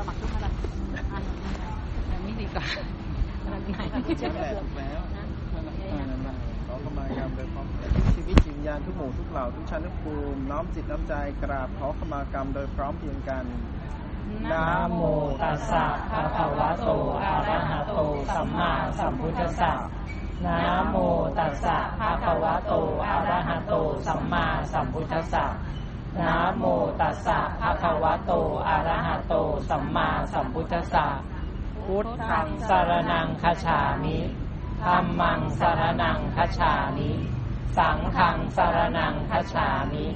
สมัครทุกระดับอันแบบนี้ดีกว่าระดับไหนใช่แหละถูกแล้วขอขมากรรมโดยพร้อมเพรียงชีวิตจิตวิญญาณทุกหมู่ทุกเหล่าทุกชั้นทุกภูมิน้อมจิตน้อมใจกราบขอขมากรรมโดยพร้อมเพียงกันนะโมตัสสะภะคะวะโตอะระหะโตสัมมาสัมพุทธัสสะนะโมตัสสะภะคะวะโตอะระหะโตสัมมาสัมพุทธัสสะ นะโมตัสสะภะคะวะโต อะระหะโต สัมมาสัมพุทธัสสะ พุทธังสารนังคาฉามิธัมมังสารนังคาฉามิ สังฆังสารนังคาฉามิ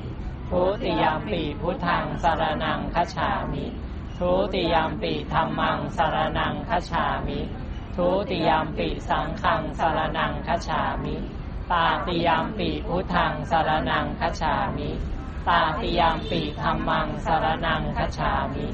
ทุติยามปีพุทธังสารนังคาฉามิทุติยามปีธรรมังสารนังคาฉามิทุติยามปีสังฆังสารนังคาฉามิ ตาติยามปีพุทธังสารนังคาฉามิ ตาติยามปีธรรมังสารนังคชามิ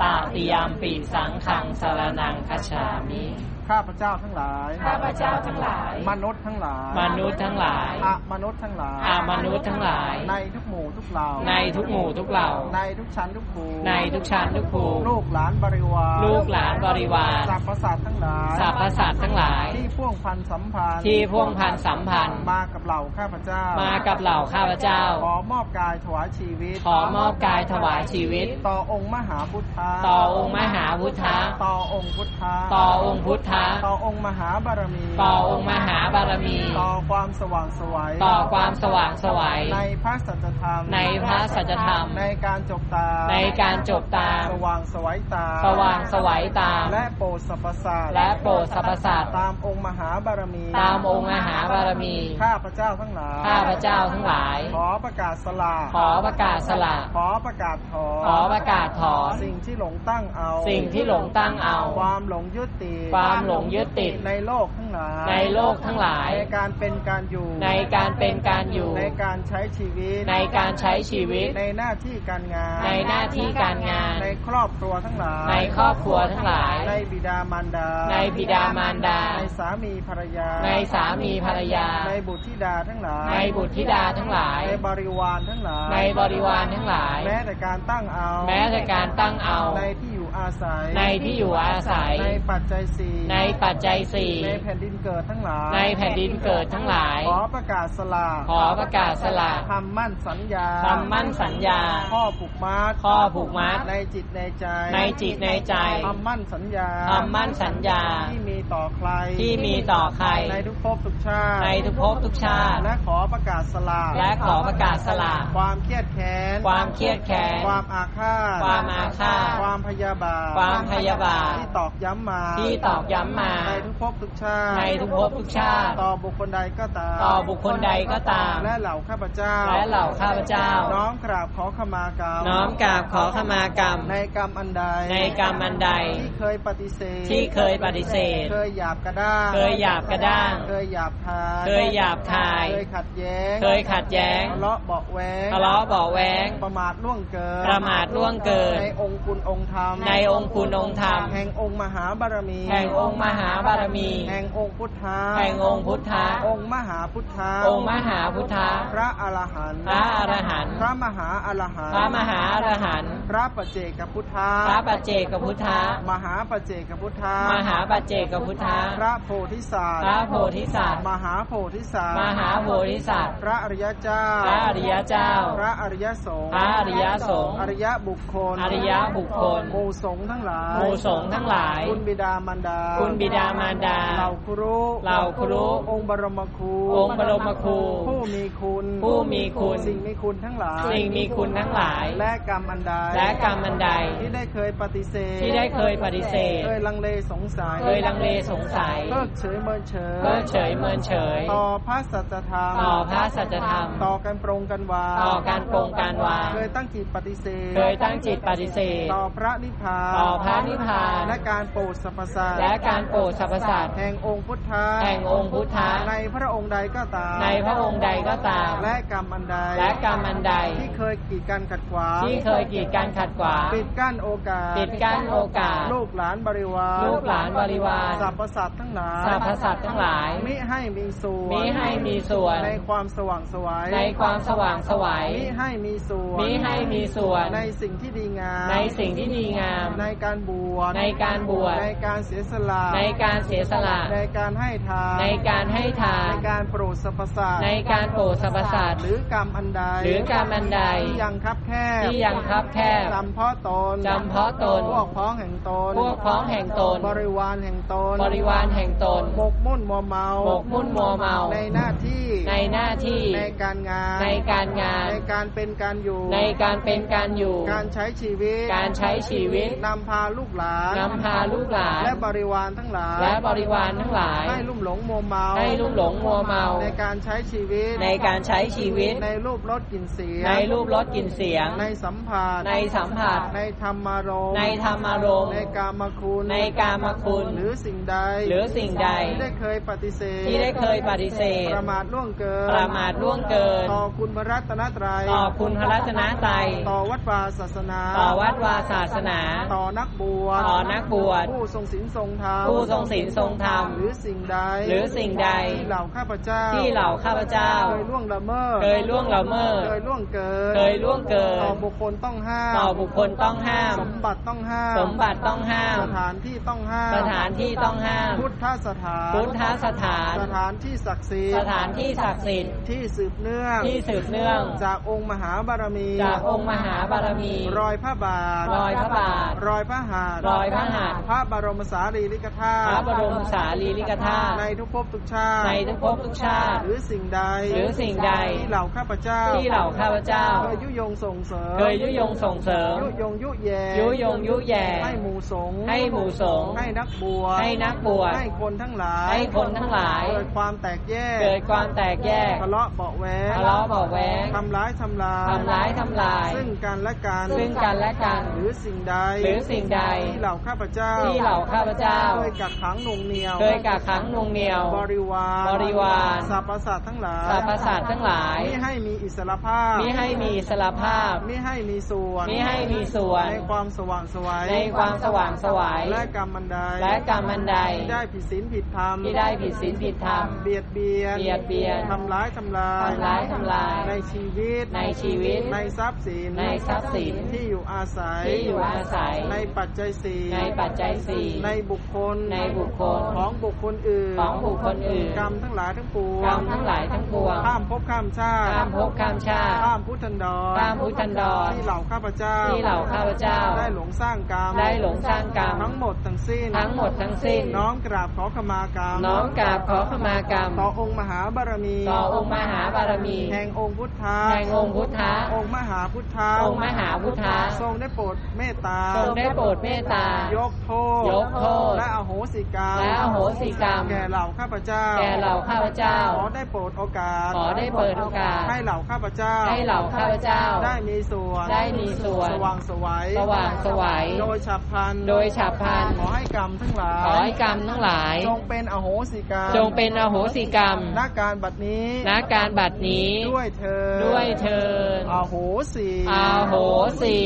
ตาติยามปีสังขังสารนังคชามิ ข้าพเจ้าทั้งหลาย ข้าพเจ้าทั้งหลาย มนุษย์ทั้งหลาย มนุษย์ทั้งหลายอะมนุษย์ทั้งหลายอามนุษย์ทั้งหลาย ในทุกหมู่ทุกเหล่า ในทุกหมู่ทุกเหล่า ในทุกชั้นทุกภูมิในทุกชั้นทุกภูมิลูกหลานบริวาร ลูกหลานบริวารสรรพสัตว์ทั้งหลายสรรพสัตว์ทั้งหลาย ที่พ่วงพันสัมพันธ์ ที่พ่วงพันสัมพันธ์ มากับเหล่าข้าพเจ้า มากับเหล่าข้าพเจ้า ขอมอบกายถวายชีวิต ขอมอบกายถวายชีวิต ต่อองค์มหาพุทธะ ต่อองค์มหาพุทธะ ต่อองค์พุทธะ ต่อองค์พุทธะต่อองค์มหาบารมี ต่อองค์มหาบารมี ต่อความสว่างไสวัย ต่อความสว่างไสวัย ในพระสัจธรรม ในพระสัจธรรม ในการจบตา ในการจบตามสว่างไสวัยตา สว่างไสวัยตามและโปรดสรรพสัตว์ และโปรดสรรพสัตว์ ตามองค์มหาบารมี ตามองค์มหาบารมี ข้าพเจ้าทั้งหลาย ข้าพเจ้าทั้งหลาย ขอประกาศสละ ขอประกาศสละ ขอประกาศถอน ขอประกาศถอน สิ่งที่หลงตั้งเอา สิ่งที่หลงตั้งเอา ความหลงยึดติดความหลงยึดติด ในโลกทั้งหลาย ในโลกทั้งหลาย ในการเป็นการอยู่ ในการเป็นการอยู่ ในการใช้ชีวิต ในการใช้ชีวิต ในหน้าที่การงาน ในหน้าที่การงาน ในครอบครัวทั้งหลาย ในครอบครัวทั้งหลาย ในบิดามารดา ในบิดามารดา ในสามีภรรยา ในสามีภรรยา ในบุตรธิดาทั้งหลาย ในบุตรธิดาทั้งหลาย ในบริวารทั้งหลาย ในบริวารทั้งหลาย แม้แต่การตั้งเอา แม้แต่การตั้งเอา ในที่อยู่อาศัย ในที่อยู่อาศัย ในปัจจัยสี่ในปัจจัยสี่ในแผ่นดินเกิดทั้งหลายในแผ่นดินเกิดทั้งหลาย ขอประกาศสละขอประกาศสละทำมั่นสัญญาทำมั่นสัญญา ข้อผูกมัดข้อผูกมัดในจิตในใจ ในจิตในใจทำมั่นสัญญาทำมั่นสัญญาที่มีต่อใครที่มีต่อใคร ในทุกภพทุกชาติ ในทุกภพทุกชาติ และขอประกาศสละและขอประกาศสละความเครียดแค้นความเครียดแค้นความอาฆาตความอาฆาตความพยาบาทความพยาบาทที่ตอกย้ำมาที่ตอกย้ำมา ในทุกภพทุกชาติในทุกภพทุกชาติ ต่อบุคคลใดก็ตาม ต่อบุคคลใดก็ตาม และเหล่าข้าพเจ้า และเหล่าข้าพเจ้า น้อมกราบขอขมากรรม น้อมกราบขอขมากรรม ในกรรมอันใด ในกรรมอันใด ที่เคยปฏิเสธ ที่เคยปฏิเสธ เคยหยาบกระด้าง เคยหยาบกระด้าง เคยหยาบคาย เคยหยาบคาย เคยขัดแย้ง เคยขัดแย้ง ทะเลาะเบาะแวง ทะเลาะเบาะแว้งประมาทล่วงเกิน ประมาทล่วงเกิน ในองค์คุณองค์ธรรม ในองค์คุณองค์ธรรม แห่งองค์มหาบารมี แห่งองค์มหาบารมี แห่งองค์พุทธะแห่งองค์พุทธะองค์มหาพุทธะองค์มหาพุทธะพระอรหันต์ พระอรหันต์ พระมหาอรหันต์ พระมหาอรหันต์ พระปัจเจกพุทธะพระปัจเจกพุทธะมหาปัจเจกพุทธะมหาปัจเจกพุทธะพระโพธิสัตว์ พระโพธิสัตว์ มหาโพธิสัตว์ มหาโพธิสัตว์ พระอริยเจ้า พระอริยเจ้า พระอริยสงฆ์ พระอริยสงฆ์ อริยบุคคล อริยบุคคลหมู่สงฆ์ทั้งหลายหมู่สงฆ์ทั้งหลาย คุณบิดามารดาคุณบิดามารดา เหล่าครูเหล่าครูองค์บรมครูองค์บรมครูผู้มีคุณ ผู้มีคุณ สิ่งมีคุณทั้งหลาย สิ่งมีคุณทั้งหลาย และกรรมอันใด และกรรมอันใด ที่ได้เคยปฏิเสธ ที่ได้เคยปฏิเสธ เคยลังเลสงสัย เคยลังเลสงสัยเพิกเฉยเมินเฉย เพิกเฉยเมินเฉย ต่อพระสัจธรรม ต่อพระสัจธรรม ต่อการปรงกันวางต่อการปรงการวางเคยตั้งจิตปฏิเสธ เคยตั้งจิตปฏิเสธ ต่อพระนิพพาน ต่อพระนิพพาน และการโปรดสรรพสัตว์และการโปรดสรรพสัตว์แห่งองค์พุทธะแห่งองค์พุทธะในพระองค์ใดก็ตาม ในพระองค์ใดก็ตาม และกรรมอันใด และกรรมรมอันใด ที่เคยกีดกันขัดขวางที่เคยกีดกันขัดขวางปิดกั้นโอกาสปิดกั้นโอกาส ลูกหลานบริวาร ลูกหลานบริวารสรรพสัตว์ทั้งหลายสรรพสัตว์ทั้งหลายมิให้มีส่วนมิให้มีส่วน ในความสว่างไสวัยในความสว่างไสวัยมิให้มีส่วนมิให้มีส่วน ในสิ่งที่ดีงาม ในสิ่งที่ดีงาม ในการบวชในการบวชในการเสียสละในการเสียสละ ในการให้ทาน ในการให้ทาในนการโปรดสรรพสัตว์ในการโปรดสรรพสัตว์หรือกรรมอันใด หรือกรรมอันใด ที่ยังคับแคบ ที่ยังคับแคบจำเพาะตนจำเพาะตน พวกพ้องแห่งตน พวกพ้องแห่งตน บริวารแห่งตน บริวารแห่งตนหมกมุ่นมัวเมาหมกมุ่นมัวเมา ในหน้าที่ ในหน้าที่ ในการงาน ในการงาน ในการเป็นการอยู่ ในการเป็นการอยู่ การใช้ชีวิต การใช้ชีวิต นำพาลูกหลาน นำพาลูกหลาน และบริวารทั้งหลายและบริวารทั้งหลาย ให้ลุ่มหลงมัวเมา ให้ลุ่มหลงมัวเมา ในการใช้ชีวิต ในการใช้ชีวิต ในรูปรสกลิ่นเสียง ในรูปรสกลิ่นเสียง ในสัมผัส ในสัมผัส ในธรรมารมณ์ ในธรรมารมณ์ ในกามคุณ ในกามคุณ หรือสิ่งใด หรือสิ่งใด ที่ได้เคยปฏิเสธ ที่ได้เคยปฏิเสธ ประมาทล่วงเกิน ประมาทล่วงเกิน ต่อคุณพระรัตนตรัย ต่อคุณพระรัตนตรัย ต่อวัดวาศาสนา ต่อวัดวาศาสนา ต่อนักบวช ต่อนักบวช ผู้ทรงศีลทรงธรรมผู้ทรงศีลทรงธรรมหรือสิ่งใด หรือสิ่งใดที่เหล่าข้าพเจ้า ที่เหล่าข้าพเจ้า เคยล่วงละเมิด เคยล่วงละเมิด เคยล่วงเกิน เคยล่วงเกิน ต่อบุคคลต้องห้าม ต่อบุคคลต้องห้าม สมบัติต้องห้าม สมบัติต้องห้าม สถานที่ต้องห้าม สถานที่ต้องห้าม พุทธสถาน พุทธสถาน สถานที่ศักดิ์สิทสธิ์ถานที่ศักดิ์สิทธิ์ ที่สืบเนื่อง ที่สืบเนื่อง จากองค์มหาบารมี จากองค์มหาบารมี รอยพระบาท รอยพระบาท รอยพระหัตถ์ รอยพระหัตถ์ พระบรมสารีริกธาตุพระบรมสารีริกธาตุในทุกภพทุกชาติในทุกภพทุกชาติ หรือสิ่งใด หรือสิ่งใด ที่เหล่าข้าพเจ้า ที่เหล่าข้าพเจ้า เคยยุยงส่งเสริม เคยยุยงส่งเสริม ยุยงยุแยยุยงยุแย่ให้หมู่สงฆ์ให้หมู่สงฆ์ให้นักบวช ให้นักบวช ให้คนทั้งหลาย ให้คนทั้งหลาย เกิดความแตกแยก เกิดความแตกแยก ทะเลาะเบาะแวงทะเลาะเบาะแว้งทำร้ายทำลาย ทำร้ายทำลาย ซึ่งกันและกัน ซึ่งกันและกัน หรือสิ่งใด หรือสิ่งใด ที่เหล่าข้าพเจ้า ที่เหล่าข้าพเจ้าเคยกักขังหน่วงเหนียว เคยกักขังหนวงเหนียว บริวารบริวารสรรพสัตว์ทั้งหลายสรรพสัตว์ทั้งหลายมิให้มีอิสรภาพมิให้มีอิสรภาพมิให้มีส่วนมิให้มีส่วน ในความสว่างไสวัยในความสว่างไสวัยและกรรมบันไดและกรรมอันใดที่ได้ผิดศีลผิดธรรมที่ได้ผิดศีลผิดธรรมเบียดเบียนเบียดเบียนทำร้ายทำลายทำร้ายทำลาย ในชีวิตในชีวิตในทรัพย์สินในทรัพย์สินที่อยู่อาศัยที่อยู่อาศัย ในปัจจัยสี่ในปัจจัยสี่ในบุคคลในบุคคลของบุคคลอื่นของบุคคลอื่นกรรมทั้งหลายทั้งปวงกรรมทั้งหลายทั้งปวงข้ามภพข้ามชาติข้ามภพข้ามชาติข้ามพุทธันดรข้ามพุทธันดรที่เหล่าข้าพเจ้าที่เหล่าข้าพเจ้า ได้หลงสร้างกรรมได้หลงสร้างกรรมทั้งหมดทั้งสิ้นทั้งหมดทั้งสิ้น น้อมกราบขอขมากรรมน้อมกราบขอขมากรรมต่อองค์มหาบารมีต่อองค์มหาบารมี แห่งองค์พุทธะแห่งองค์พุทธะองค์มหาพุทธะองค์มหาพุทธะทรงได้โปรดเมตตาทรงได้โปรดเมตตายกโทษยกโทษและอโหสิกรรมและอโหสิกรรม แก่เหล่าข้าพเจ้า แก่เหล่าข้าพเจ้า ขอได้โปรดโอกาส ขอได้เปิดโอกาส ให้เหล่าข้าพเจ้า ให้เหล่าข้าพเจ้า ได้มีส่วน ได้มีส่วน สว่างไสวัย สว่างไสวัย โดยฉับพลัน โดยฉับพลัน ขอให้กรรมทั้งหลาขอยให้กรรมทั้งหลาย จงเป็นอโหสิกรรม จงเป็นอโหสิกรรมณการบัดนี้ณการบัดนี้ ด้วยเธอญด้วยเทินอโหสิอาโหสี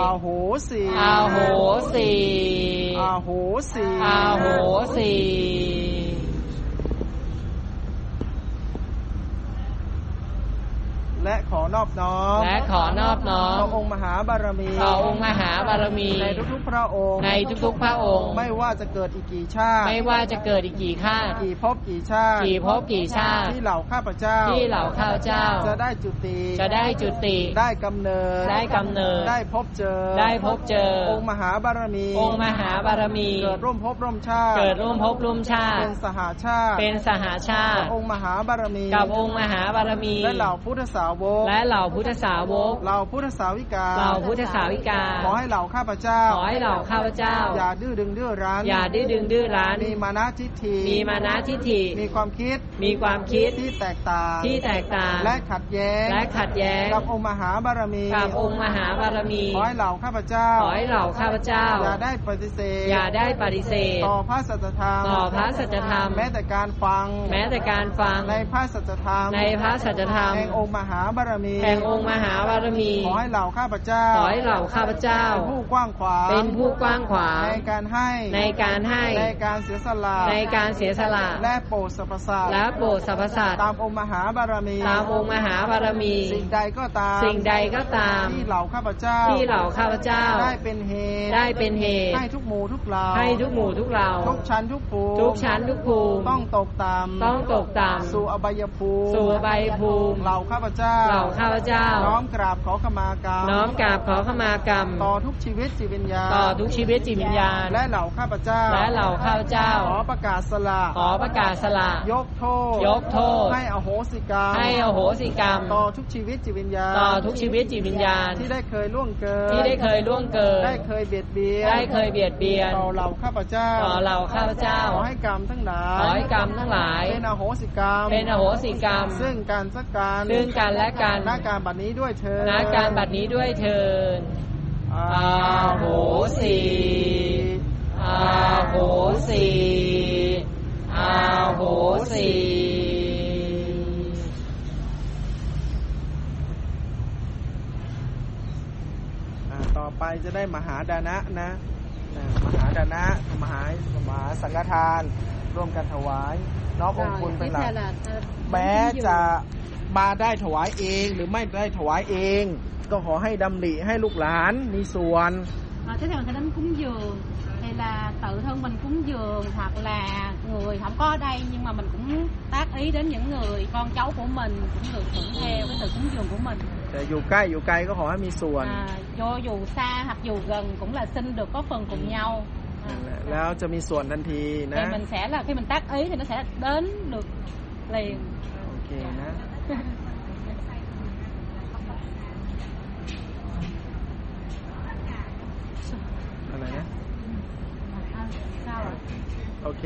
อโหสิอาโหสีอโหสิอาโหสี และขอนอบน้อมและขอนอบน้อต่อมองค์มหาบารมีต่อองค์มหาบารมี ในทุกๆพระองค์ ในทุกๆพระองค์ ไม่ว่าจะเกิดอีกกี่ชาติ ไม่ว่าจะเกิดอีกกี่ข้าติ กี่ภพกี่ชาติ กี่ภพกี่ชาติ ที่เหล่าข้าพเจ้า ที่เหล่าข้าพเจ้า จะได้จุติ จะได้จุติ ได้กำเนิด ได้กำเนิด ได้พบเจอ ได้พบเจอ องค์มหาบารมี องค์มหาบารมี เกิดร่วมภพร่วมชาติ เกิดร่วมภพร่วมชาติ เป็นสหาชาติ เป็นสหาชากับติ องค์มหาบารมี กับองค์มหาบารมี และเหล่าพุทธสาวก และเหล่าพุทธสาวก เหล่าพุทธสาวิกาเราพุทธสาวิกา ขอให้เหล่าข้าพเจ้า ขอให้เหล่าข้าพเจ้า อย่าดื้อดึงดื้อรั้น อย่าดื้อดึงดื้อรั้น มีมานะทิฏฐิ มีมานะทิฏฐิ มีความคิด มีความคิดที่แตกต่าง ที่แตกต่าง และขัดแย้ง และขัดแย้ง กับองค์มหาบารมี กับองค์มหาบารมี ขอให้เหล่าข้าพเจ้า ขอให้เหล่าข้าพเจ้า อย่าได้ปฏิเสธ อย่าได้ปฏิเสธ ต่อพระสัจธรรม ต่อพระสัจธรรม แม้แต่การฟัง แม้แต่การฟัง ในพระสัจธรรม ในพระสัจธรรมแห่งองค์มหาบารมี แห่งองค์มหาบารมี ขอให้เหล่าข้าพเจ้า ขอให้เหล่าข้าพเจ้า เป็นผู้กว้างขวาง เป็นผู้กว้างขวาง ในการให้ ในการให้ ในการเสียสละ ในการเสียสละ และโปรดสรรพสัตว์และโปรดสรรพสัตว์ตามองค์มหาบารมี ตามองค์มหาบารมี สิ่งใดก็ตาม สิ่งใดก็ตาม ที่เหล่าข้าพเจ้า ที่เหล่าข้าพเจ้า ได้เป็นเหตุ ได้เป็นเหตุ ให้ทุกหมู่ทุกเหล่า ให้ทุกหมู่ทุกเราทุกชั้นทุกภูมิ ทุกชั้นทุกภูมิ ต้องตกต่ำต้องตกต่ำสู่อบายภูมิ สู่อบายภูมิ เหล่าข้าพเจ้าเหล่าข้าพเจ้า น้อมกราบขอขมากรรม น้อมกราบขอขมากรรม ต่อทุกชีวิตจิตวิญญาณ ต่อทุกชีวิตจิตวิญญาณ และเหล่าข้าพเจ้า และเหล่าข้าพเจ้า ขอประกาศสละ ขอประกาศสละ ยกโทษ ยกโทษ ให้อโหสิกรรม ให้อโหสิกรรม ต่อทุกชีวิตจิตวิญญาณ ต่อทุกชีวิตจิตวิญญาณ ที่ได้เคยล่วงเกิน ที่ได้เคยล่วงเกิน ได้เคยเบียดเบียน ได้เคยเบียดเบียน ต่อเหล่าข้าพเจ้า ต่อเหล่าข้าพเจ้า ขอให้กรรมทั้งหลาย ขอให้กรรมทั้งหลาย เป็นอโหสิกรรม เป็นอโหสิกรรม ซึ่งการสักการซึ่งกันและกันณการบัดนี้ด้วยเธอณการบัดนี้ด้วยเทินอาโหสิอาโหสิอาโหสิอ่าต่อไปจะได้มหาดานะนะนะ มหาดานะมหามหาสังฆทาน ร่วมกันถวายน้อมองค์คุณเป็นหลักแม้จะ มาได้ถวายเองหรือไม่ได้ถวายเอง ก็ขอให้ดำริให้ลูกหลานมีส่วน À, thế thì mình phải đến cúng dường thì là tự thân mình cúng dường hoặc là người không có ở đây nhưng mà mình cũng tác ý đến những người con cháu của mình cũng được hưởng theo cái sự cúng dường của mình แต่อยู่ใกล้อยู่ไกลก็ขอให้มีส่วน à, cho dù xa hoặc dù gần cũng là xin được có phần cùng nhau à, นั่นแหละแล้วจะมีส่วนทันที thì นะ mình sẽ là khi mình tác ý thì nó sẽ đến được liền โอเคนะ อะไรนะ โอเค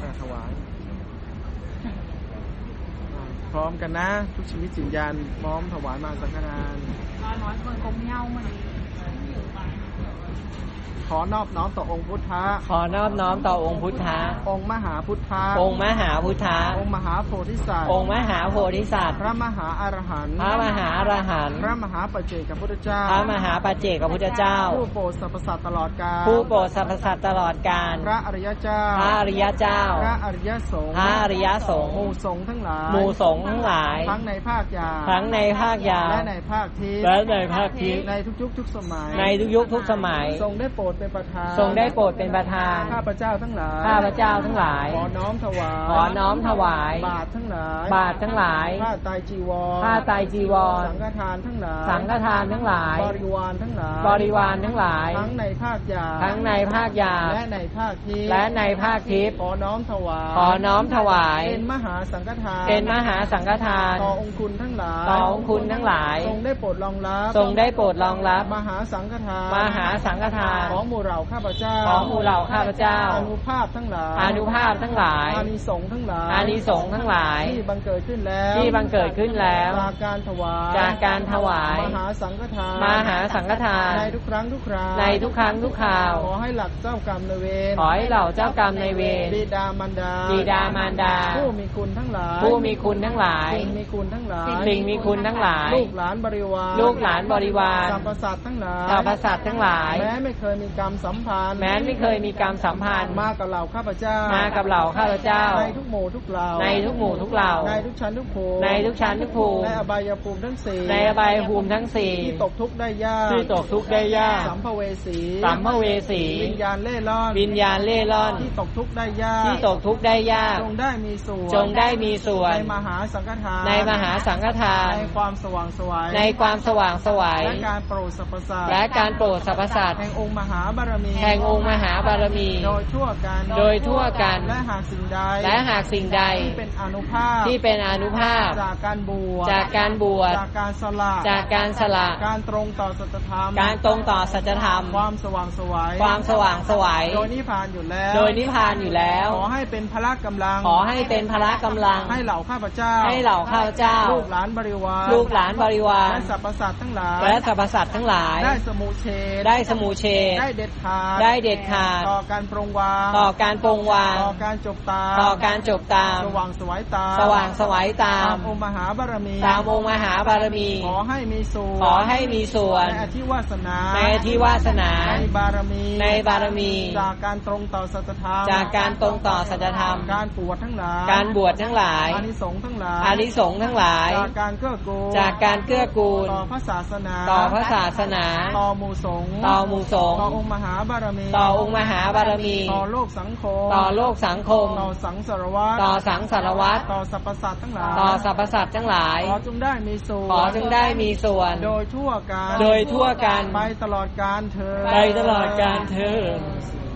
อะถวาย พร้อมกันนะ ทุกชีวิตจิญญาณพร้อมถวายมาสังฆทาน rồi mọi người cùng nhau mình ขอนอบน้อมต่อองค์พุทธะ ขอนอบน้อมต่อองค์พุทธะ องค์มหาพุทธะ องค์มหาพุทธะ องค์มหาโพธิสัตว์ องค์มหาโพธิสัตว์ พระมหาอรหันต์ พระมหาอรหันต์ พระมหาปัจเจกพุทธเจ้า พระมหาปัจเจกพุทธเจ้า ผู้โปรดสรรพสัตว์ตลอดกาล ผู้โปรดสรรพสัตว์ตลอดกาล พระอริยเจ้า พระอริยเจ้า พระอริยสงฆ์ พระอริยสงฆ์ หมู่สงฆ์ทั้งหลาย หมู่สงฆ์ทั้งหลาย ทั้งในภาคยาวทั้งในภาคยาวและในภาคทิพย์และในภาคทิพย์ในทุกยุคทุกสมัย ในทุกยุคทุกสมัย ทรงได้โปรดเป็นประธาน ทรงได้โปรดเป็นประธาน ข้าพเจ้าทั้งหลาย ข้าพเจ้าทั้งหลาย ขอน้อมถวาย ขอน้อมถวาย บาททั้งหลาย บาททั้งหลาย ผ้าไตรจีวร ผ้าไตรจีวร สังฆทานทั้งหลาย สังฆทานทั้งหลาย บริวารทั้งหลาย บริวารทั้งหลาย ทั้งในภาคยาวทั้งในภาคยาวและในภาคทิพย์และในภาคทิพย์ขอน้อมถวาย ขอน้อมถวาย เป็นมหาสังฆทาน เป็นมหาสังฆทาน ต่อองค์คุณทั้งหลาย ต่อองค์คุณทั้งหลาย ทรงได้โปรดรองรับ ทรงได้โปรดรองรับ มหาสังฆทาน มหาสังฆทานของหมู่เราข้าพเจ้า ของหมู่เหล่าข้าพเจ้าอนุภาพทั้งหลายอานุภาพทั้งหลายอานิสงส์ทั้งหลายอานิสงส์ทั้งหลาย ที่บังเกิดขึ้นแล้ว ที่บังเกิดขึ้นแล้ว จากการถวาย จากการถวาย มหาสังฆทาน มหาสังฆทาน ในทุกครั้งทุกคราว ในทุกครั้งทุกคราว ขอให้หลักเจ้ากรรมนายเวร ขอให้เหล่าเจ้ากรรมในายเวร บิดามารดา บิดามารดา ผู้มีคุณทั้งหลาย ผู้มีคุณทั้งหลายสิ่งมีคุณทั้งหลายสิ่งมีคุณทั้งหลาย ลูกหลานบริวาร ลูกหลานบริวารสรรพสัตว์ทั้งหลายสรรพสัตว์ทั้งหลาย แม้ไม่เคยมีกรรมสัมพันธ์แม้ไม่เคยมีกรรมสัมพันธ์มากับเราข้าพเจ้ามากับเหล่าข้าพเจ้า ในทุกหมู่ทุกเหล่าในทุกหมู่ทุกเหล่าในทุกชั้นทุกภูมิในทุกชั้นทุกภูมิในอบายภูมิทั้งสี่ในอบายภูมิทั้งสี่ที่ตกทุกข์ได้ยากที่ตกทุกข์ได้ยากสัมภเวสีสัมภเวสีวิญญาณเล่ร่อนวิญญาณเล่ร่อนที่ตกทุกข์ได้ยากที่ตกทุกข์ได้ยากจงได้มีส่วนจงได้มีส่วนในมหาสังฆทานในมหาสังฆทานในความสว่างไสวยในความสว่างไสวัยและการโปรดสรรพสัตว์และการโปรดสรรพสัตว์แห่งองค์มหาาบารมีแห่งองค์มหาบารมี โดยทั่วกันโดยทั่วกันและหากสิ่งใดและหากสิ่งใดที่เป็นอนุภาพที่เป็นอนุภาพ จากการบวชจากการบวชจากการสละจากการสละการตรงต่อสัจธรรม การตรงต่อสัจธรรม ความสว่างไสวัยความสว่างไสวัยโดยนิพพานอยู่แล้ว โดยนิพพานอยู่แล้ว ขอให้เป็นพละกำลัง ขอให้เป็นพละกำลัง ให้เหล่าข้าพเจ้า ให้เหล่าข้าพเจ้า ลูกหลานบริวาร ลูกหลานบริวารและสรรพสัตว์ทั้งหลายและสรรพสัตว์ทั้งหลาย ได้สมุเฉดได้สมูเชดได้เด็ดขาดได้เด็ดขาดต่อการปรงวางต่อการปรงวางต่อการจบตามต่อการจบตามสว่างไสวยตามสว่างไสวัยตามองค์มหาบารมีตามองค์มหาบารมี ขอให้มีส่วนขอให้มีส่วนในอธิวาสนาในที่วาสนาในบารมีในบารมี จากการตรงต่อสัจธรรมจากการตรงต่อสัจธรรม การบวชทั้งหลายการบวชทั้งหลายอานิสงส์ทั้งหลายอานิสงส์ทั้งหลาย จากการเกื้อกูลจากการเกื้อกูลต่อพระศาสนา ต่อพระศาสนา ต่อหมู่สงฆ์ต่อหมู่สงฆ์ต่อองค์มหาบารมี ต่อองค์มหาบารมี ต่อโลกสังคม ต่อโลกสังคม ต่อสังสารวัตรต่อสังสารวัตรต่อสรรพสัตว์ทั้งหลาย ต่อสรรพสัตว์ทั้งหลาย ขอจงได้มีส่วน ขอจึงได้มีส่วน โดยทั่วกันโดยทั่วกันไปตลอดการเธอญไปตลอดการเทินโอ้โสโส